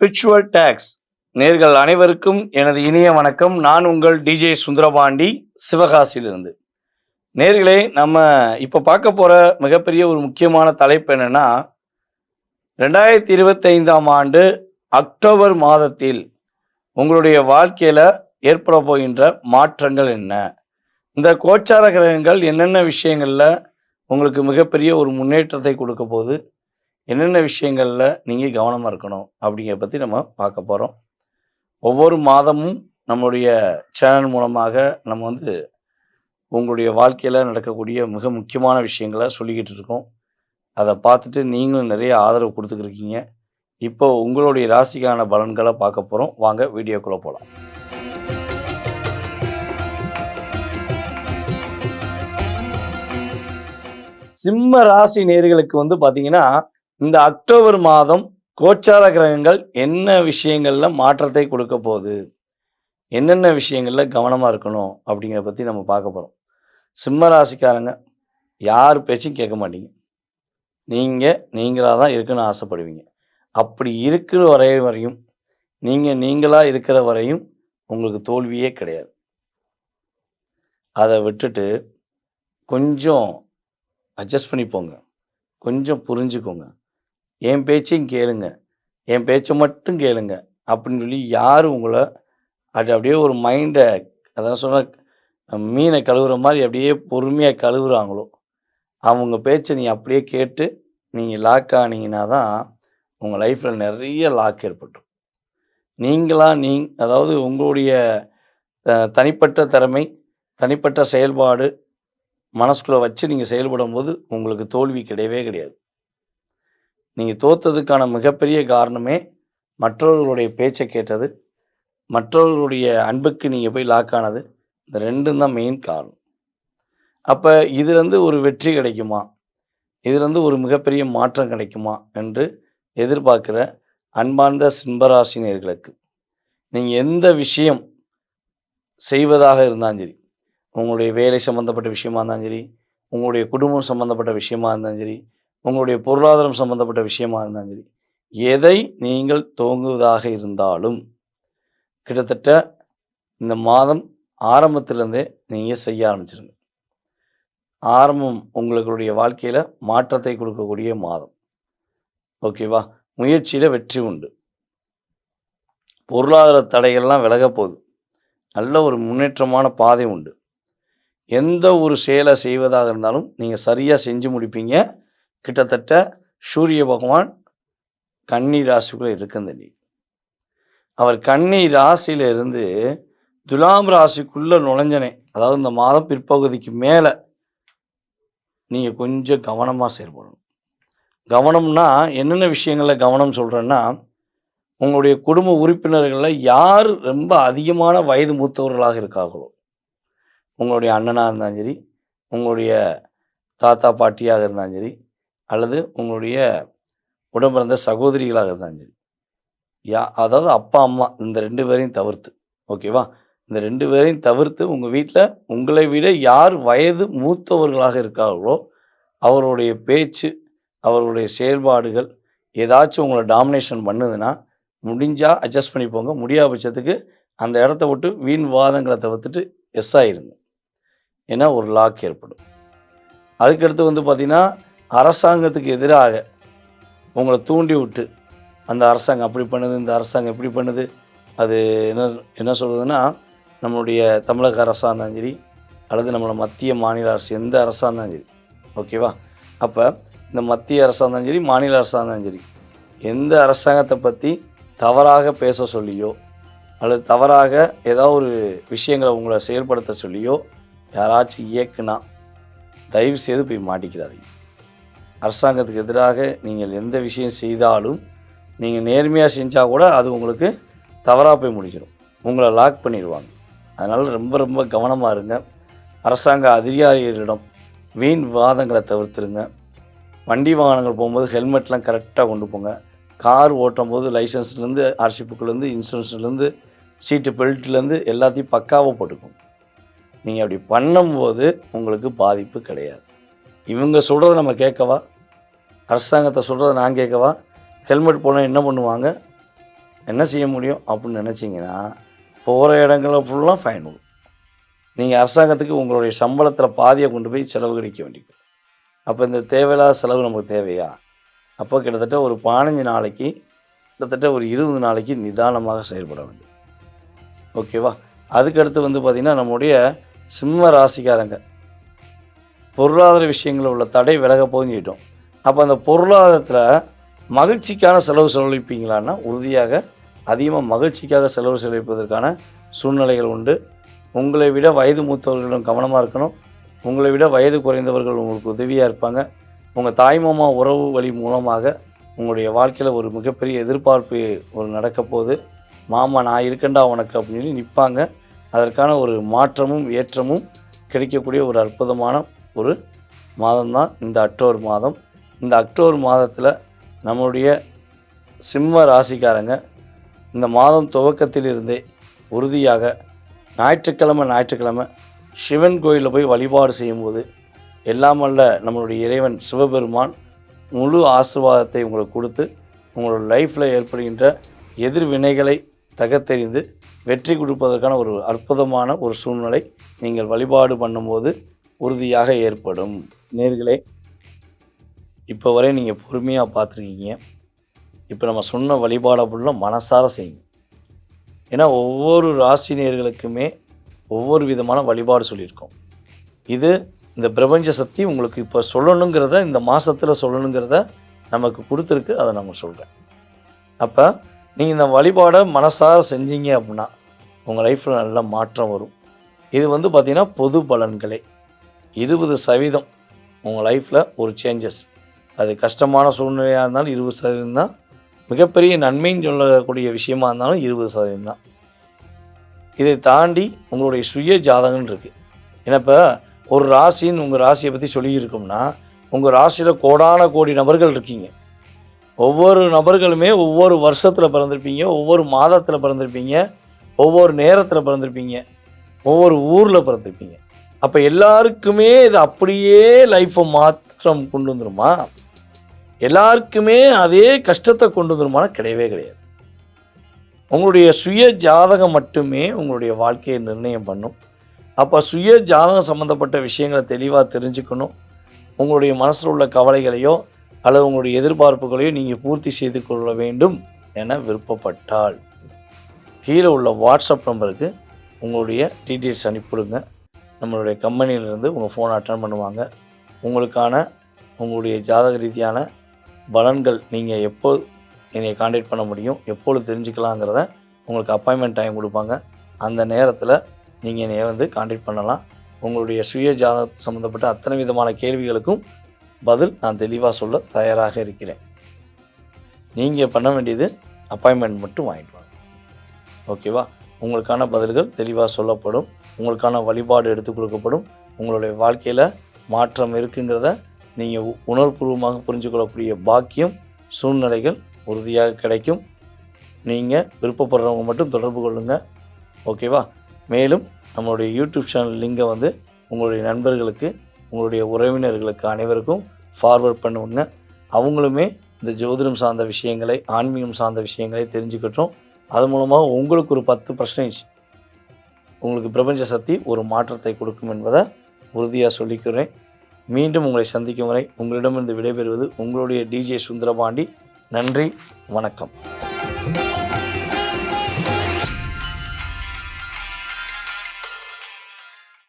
Spiritual tax நேர்கள் அனைவருக்கும் எனது இனிய வணக்கம். நான் உங்கள் டிஜே சுந்தரபாண்டி சிவகாசியிலிருந்து. நேர்களே நம்ம இப்போ பார்க்க போகிற மிகப்பெரிய ஒரு முக்கியமான தலைப்பு என்னென்னா ரெண்டாயிரத்தி இருபத்தைந்தாம் ஆண்டு அக்டோபர் மாதத்தில் உங்களுடைய வாழ்க்கையில் ஏற்பட போகின்ற மாற்றங்கள் என்ன? இந்த கோச்சார கிரகங்கள் என்னென்ன விஷயங்களில் உங்களுக்கு மிகப்பெரிய ஒரு முன்னேற்றத்தை கொடுக்க போகுது? என்னென்ன விஷயங்களில் நீங்கள் கவனமாக இருக்கணும் அப்படிங்கிறத பற்றி நம்ம பார்க்க போகிறோம் ஒவ்வொரு மாதமும் நம்மளுடைய சேனல் மூலமாக நம்ம வந்து உங்களுடைய வாழ்க்கையில் நடக்கக்கூடிய மிக முக்கியமான விஷயங்களை சொல்லிக்கிட்டு இருக்கோம். அதை பார்த்துட்டு நீங்களும் நிறைய ஆதரவு கொடுத்துக்கிருக்கீங்க. இப்போ உங்களுடைய ராசிக்கான பலன்களை பார்க்க போகிறோம் வாங்க வீடியோக்குள்ளே போகலாம் சிம்ம ராசி நேர்களுக்கு வந்து பார்த்தீங்கன்னா இந்த அக்டோபர் மாதம் கோச்சார கிரகங்கள் என்ன விஷயங்களில் மாற்றத்தை கொடுக்க போகுது? என்னென்ன விஷயங்களில் கவனமாக இருக்கணும் அப்படிங்கிறத பற்றி நம்ம பார்க்க போகிறோம் சிம்ம ராசிக்காரங்க யார் பேச்சும் கேட்க மாட்டீங்க. நீங்கள் நீங்களாக தான் இருக்குன்னு ஆசைப்படுவீங்க. அப்படி இருக்கிற வரை வரையும் நீங்கள் நீங்களாக இருக்கிற வரையும் உங்களுக்கு தோல்வியே கிடையாது. அதை விட்டுட்டு கொஞ்சம் அட்ஜஸ்ட் பண்ணி போங்க கொஞ்சம் புரிஞ்சுக்கோங்க. என் பேச்சையும் கேளுங்க. என் பேச்சை மட்டும் கேளுங்க. அப்படின்னு சொல்லி யார் உங்களை அது அப்படியே ஒரு மைண்டை அதான் சொன்ன மீனை கழுவுற மாதிரி அப்படியே பொறுமையாக கழுவுறாங்களோ அவங்க பேச்சை நீ அப்படியே கேட்டு நீங்கள் லாக் ஆனீங்கன்னா தான் உங்கள் லைஃப்பில் நிறைய லாக் ஏற்பட்டும் நீங்களா நீ அதாவது உங்களுடைய தனிப்பட்ட திறமை தனிப்பட்ட செயல்பாடு மனசுக்குள்ளே வச்சு நீங்கள் செயல்படும் போது உங்களுக்கு தோல்வி கிடையவே கிடையாது. நீங்கள் தோத்ததுக்கான மிகப்பெரிய காரணமே மற்றவர்களுடைய பேச்சை கேட்டது. மற்றவர்களுடைய அன்புக்கு நீங்கள் போய் லாக் ஆனது. இந்த ரெண்டும் தான் மெயின் காரணம். அப்போ இதுலேருந்து ஒரு வெற்றி கிடைக்குமா? இதுலேருந்து ஒரு மிகப்பெரிய மாற்றம் கிடைக்குமா? என்று எதிர்பார்க்குற அன்பார்ந்த சிம்பராசினியர்களுக்கு நீங்கள் எந்த விஷயம் செய்வதாக இருந்தாலும் சரி உங்களுடைய வேலை சம்மந்தப்பட்ட விஷயமா இருந்தாலும் சரி உங்களுடைய குடும்பம் சம்மந்தப்பட்ட விஷயமா இருந்தாலும் சரி உங்களுடைய பொருளாதாரம் சம்பந்தப்பட்ட விஷயமா இருந்தாலும் சரி எதை நீங்கள் துவங்குவதாக இருந்தாலும் கிட்டத்தட்ட இந்த மாதம் ஆரம்பத்திலேருந்தே நீங்கள் செய்ய ஆரம்பிச்சிருங்க. ஆரம்பம் உங்களுடைய வாழ்க்கையில் மாற்றத்தை கொடுக்கக்கூடிய மாதம். ஓகேவா முயற்சியில் வெற்றி உண்டு. பொருளாதார தடைகள்லாம் விலக போகுது. நல்ல ஒரு முன்னேற்றமான பாதை உண்டு. எந்த ஒரு செயலை செய்வதாக இருந்தாலும் நீங்கள் சரியாக செஞ்சு முடிப்பீங்க. கிட்டத்தட்ட சூரிய பகவான் கன்னி ராசிக்குள்ளே இருக்குது நீ. அவர் கன்னி ராசியில இருந்து துலாம் ராசிக்குள்ளே நுழைஞ்சனே. அதாவது இந்த மாதம் பிற்பகுதிக்கு மேலே நீங்கள் கொஞ்சம் கவனமாக செயல்படணும். கவனம்னா என்னென்ன விஷயங்களில் கவனம் சொல்கிறேன்னா உங்களுடைய குடும்ப உறுப்பினர்களில் யார் ரொம்ப அதிகமான வயது மூத்தவர்களாக இருக்காங்களோ உங்களுடைய அண்ணனாக இருந்தாலும் சரி உங்களுடைய தாத்தா பாட்டியாக இருந்தாலும் சரி அல்லது உங்களுடைய உடம்பிறந்த சகோதரிகளாக இருந்தாலும் சரி. யா அதாவது அப்பா அம்மா இந்த ரெண்டு பேரையும் தவிர்த்து ஓகேவா? இந்த ரெண்டு பேரையும் தவிர்த்து உங்கள் வீட்டில் உங்களை விட யார் வயது மூத்தவர்களாக இருக்கார்களோ அவருடைய பேச்சு அவருடைய செயல்பாடுகள் ஏதாச்சும் உங்களை டாமினேஷன் பண்ணுதுன்னா முடிஞ்சால் அட்ஜஸ்ட் பண்ணி போங்க. முடியாத பட்சத்துக்கு அந்த இடத்த விட்டு வீண் வாதங்களை தவிர்த்துட்டு எஸ் ஆயிருங்க ஏன்னா ஒரு லாக் ஏற்படும். அதுக்கடுத்து வந்து பார்த்திங்கன்னா அரசாங்கத்துக்கு எதிராக உங்களை தூண்டி விட்டு அந்த அரசாங்கம் அப்படி பண்ணுது இந்த அரசாங்கம் இப்படி பண்ணுது அது என்ன என்ன சொல்கிறதுன்னா நம்மளுடைய தமிழக அரசாக இருந்தாலும் சரி அல்லது நம்மளோட மத்திய மாநில அரசு எந்த அரசாக இருந்தாலும் சரி. ஓகேவா? அப்போ இந்த மத்திய அரசாக இருந்தாலும் சரி மாநில அரசாக இருந்தாலும் சரி. எந்த அரசாங்கத்தை பற்றி தவறாக பேச சொல்லியோ அல்லது தவறாக ஏதாவது ஒரு விஷயங்களை உங்களை செயல்படுத்த சொல்லியோ யாராச்சும் இயக்குனா தயவு செய்து போய் மாட்டிக்கிறாதீங்க. அரசாங்கத்துக்கு எதிராக நீங்கள் எந்த விஷயம் செய்தாலும் நீங்கள் நேர்மையாக செஞ்சால் கூட அது உங்களுக்கு தவறாக போய் முடிச்சிடும் உங்களை லாக் பண்ணிடுவாங்க. அதனால் ரொம்ப ரொம்ப கவனமாக இருங்க. அரசாங்க அதிகாரிகளிடம் வீண் விவாதங்களை தவிர்த்துருங்க. வண்டி வாகனங்கள் போகும்போது ஹெல்மெட்லாம் கரெக்டாக கொண்டு போங்க. கார் ஓட்டும் போது லைசன்ஸ்லேருந்து ஆர்சி புக்கிலேருந்து இன்சூரன்ஸ்லேருந்து சீட்டு பெல்ட்லேருந்து எல்லாத்தையும் பக்காவாக போட்டுக்கும் நீங்கள் அப்படி பண்ணும்போது உங்களுக்கு பாதிப்பு கிடையாது. இவங்க சொல்கிறத நம்ம கேட்கவா? அரசாங்கத்தை சொல்கிறத நான் கேட்கவா? ஹெல்மெட் போனால் என்ன பண்ணுவாங்க? என்ன செய்ய முடியும் அப்படின்னு நினச்சிங்கன்னா போகிற இடங்களில் ஃபுல்லாக ஃபைன் விடும் நீங்கள் அரசாங்கத்துக்கு உங்களுடைய சம்பளத்தில் பாதியை கொண்டு போய் செலவு கிடைக்க வேண்டியது அப்போ இந்த தேவையில்லாத செலவு நமக்கு தேவையா? அப்போ கிட்டத்தட்ட ஒரு பதினஞ்சு நாளைக்கு கிட்டத்தட்ட ஒரு இருபது நாளைக்கு நிதானமாக செயல்பட வேண்டும். ஓகேவா? அதுக்கடுத்து வந்து பார்த்திங்கன்னா நம்முடைய சிம்ம ராசிக்காரங்க. பொருளாதார விஷயங்களில் உள்ள தடை விலக போஞ்சிட்டோம் அப்போ அந்த பொருளாதாரத்தில் மகிழ்ச்சிக்கான செலவு செலவழிப்பீங்களான்னா உறுதியாக அதிகமாக மகிழ்ச்சிக்காக செலவு செலவழிப்பதற்கான சூழ்நிலைகள் உண்டு. உங்களை விட வயது மூத்தவர்களிடம் கவனமாக இருக்கணும். உங்களை விட வயது குறைந்தவர்கள் உங்களுக்கு உதவியாக இருப்பாங்க. உங்கள் தாய்மாமா உறவு வழி மூலமாக உங்களுடைய வாழ்க்கையில் ஒரு மிகப்பெரிய எதிர்பார்ப்பு ஒரு நடக்க போகுது. மாமா நான் இருக்கேன்டா உனக்கு அப்படின்னு நிற்பாங்க அதற்கான ஒரு மாற்றமும் ஏற்றமும் கிடைக்கக்கூடிய ஒரு அற்புதமான ஒரு மாதம்தான் இந்த அக்டோபர் மாதம். இந்த அக்டோபர் மாதத்தில் நம்மளுடைய சிம்ம ராசிக்காரங்க இந்த மாதம் துவக்கத்திலிருந்தே உறுதியாக ஞாயிற்றுக்கிழமை ஞாயிற்றுக்கிழமை சிவன் கோயிலில் போய் வழிபாடு செய்யும்போது எல்லாம் அல்ல நம்மளுடைய இறைவன் சிவபெருமான் முழு ஆசீர்வாதத்தை உங்களுக்கு கொடுத்து உங்களோட லைஃப்பில் ஏற்படுகின்ற எதிர்வினைகளை தகத்தெறிந்து வெற்றி கொடுப்பதற்கான ஒரு அற்புதமான ஒரு சூழ்நிலை நீங்கள் வழிபாடு பண்ணும்போது உறுதியாக ஏற்படும். நேர்களே இப்போ வரை நீங்கள் பொறுமையாக பார்த்துருக்கீங்க. இப்போ நம்ம சொன்ன வழிபாடை ஃபுல்லாக மனசார செய்யுங்க. ஏன்னா ஒவ்வொரு ராசி நேர்களுக்குமே ஒவ்வொரு விதமான வழிபாடு சொல்லியிருக்கோம். இது இந்த பிரபஞ்ச சக்தி உங்களுக்கு இப்போ சொல்லணுங்கிறத இந்த மாதத்தில் சொல்லணுங்கிறத நமக்கு கொடுத்துருக்கு. அதை நம்ம சொல்கிறேன் அப்போ நீங்கள் இந்த வழிபாடை மனசார செஞ்சீங்க அப்படின்னா உங்கள் லைஃப்பில் நல்ல மாற்றம் வரும். இது வந்து பார்த்திங்கன்னா பொது பலன்களே. இருபது சதவீதம் உங்கள் லைஃப்பில் ஒரு சேஞ்சஸ் அது கஷ்டமான சூழ்நிலையாக இருந்தாலும் இருபது சதவீதம் தான். மிகப்பெரிய நன்மைன்னு சொல்லக்கூடிய விஷயமா இருந்தாலும் இருபது சதவீதம் தான். இதை தாண்டி உங்களுடைய சுய ஜாதகம் இருக்குது ஏன்னா இப்போ ஒரு ராசின்னு உங்கள் ராசியை பற்றி சொல்லியிருக்கோம்னா உங்கள் ராசியில் கோடான கோடி நபர்கள் இருக்கீங்க. ஒவ்வொரு நபர்களுமே ஒவ்வொரு வருஷத்தில் பிறந்திருப்பீங்க ஒவ்வொரு மாதத்தில் பிறந்திருப்பீங்க ஒவ்வொரு நேரத்தில் பிறந்திருப்பீங்க ஒவ்வொரு ஊரில் பிறந்திருப்பீங்க. அப்போ எல்லாருக்குமே இது அப்படியே லைஃப்பை மாற்றம் கொண்டு வந்துருமா? எல்லாருக்குமே அதே கஷ்டத்தை கொண்டு வந்துருமான கிடையவே கிடையாது. உங்களுடைய சுய ஜாதகம் மட்டுமே உங்களுடைய வாழ்க்கையை நிர்ணயம் பண்ணும். அப்போ சுய ஜாதகம் சம்மந்தப்பட்ட விஷயங்களை தெளிவாக தெரிஞ்சுக்கணும். உங்களுடைய மனசில் உள்ள கவலைகளையோ அல்லது உங்களுடைய எதிர்பார்ப்புகளையோ நீங்கள் பூர்த்தி செய்து கொள்ள வேண்டும் என விருப்பப்பட்டால். கீழே உள்ள வாட்ஸ்அப் நம்பருக்கு உங்களுடைய டீட்டெயில்ஸ் அனுப்பிவிடுங்க. நம்மளுடைய கம்பெனியிலேருந்து உங்கள் ஃபோனை அட்டன் பண்ணுவாங்க. உங்களுக்கான உங்களுடைய ஜாதக ரீதியான பலன்கள் நீங்கள் எப்போ என்னை காண்டாக்ட் பண்ண முடியும் எப்பொழுது தெரிஞ்சுக்கலாங்கிறத உங்களுக்கு அப்பாயின்மெண்ட் டைம் கொடுப்பாங்க. அந்த நேரத்தில் நீங்கள் என்னை வந்து காண்டாக்ட் பண்ணலாம். உங்களுடைய சுய ஜாதகம் சம்மந்தப்பட்ட அத்தனை விதமான கேள்விகளுக்கும் பதில் நான் தெளிவாக சொல்ல தயாராக இருக்கிறேன். நீங்கள் பண்ண வேண்டியது அப்பாயின்மெண்ட் மட்டும் வாங்கிட்டு வாங்க. ஓகேவா உங்களுக்கான பதில்கள் தெளிவாக சொல்லப்படும். உங்களுக்கான வழிபாடு எடுத்து கொடுக்கப்படும். உங்களுடைய வாழ்க்கையில் மாற்றம் இருக்குங்கிறத நீங்கள் உணர்வுபூர்வமாக புரிஞ்சுக்கொள்ளக்கூடிய பாக்கியம் சூழ்நிலைகள் உறுதியாக கிடைக்கும். நீங்கள் விருப்பப்படுறவங்க மட்டும் தொடர்பு கொள்ளுங்கள் ஓகேவா மேலும் நம்மளுடைய யூடியூப் சேனல் லிங்கை வந்து உங்களுடைய நண்பர்களுக்கு உங்களுடைய உறவினர்களுக்கு அனைவருக்கும் ஃபார்வர்ட் பண்ணுவோங்க அவங்களுமே இந்த ஜோதிடம் சார்ந்த விஷயங்களை ஆன்மீகம் சார்ந்த விஷயங்களை தெரிஞ்சுக்கிட்டோம். அது மூலமாக உங்களுக்கு ஒரு பத்து பர்சன்டேஜ் உங்களுக்கு பிரபஞ்ச சக்தி ஒரு மாற்றத்தை கொடுக்கும் என்பதை உறுதியாக சொல்லிக்கிறேன். மீண்டும் உங்களை சந்திக்கும் வரை உங்களிடமிருந்து விடைபெறுவது உங்களுடைய டிஜே சுந்தரபாண்டி. நன்றி வணக்கம்.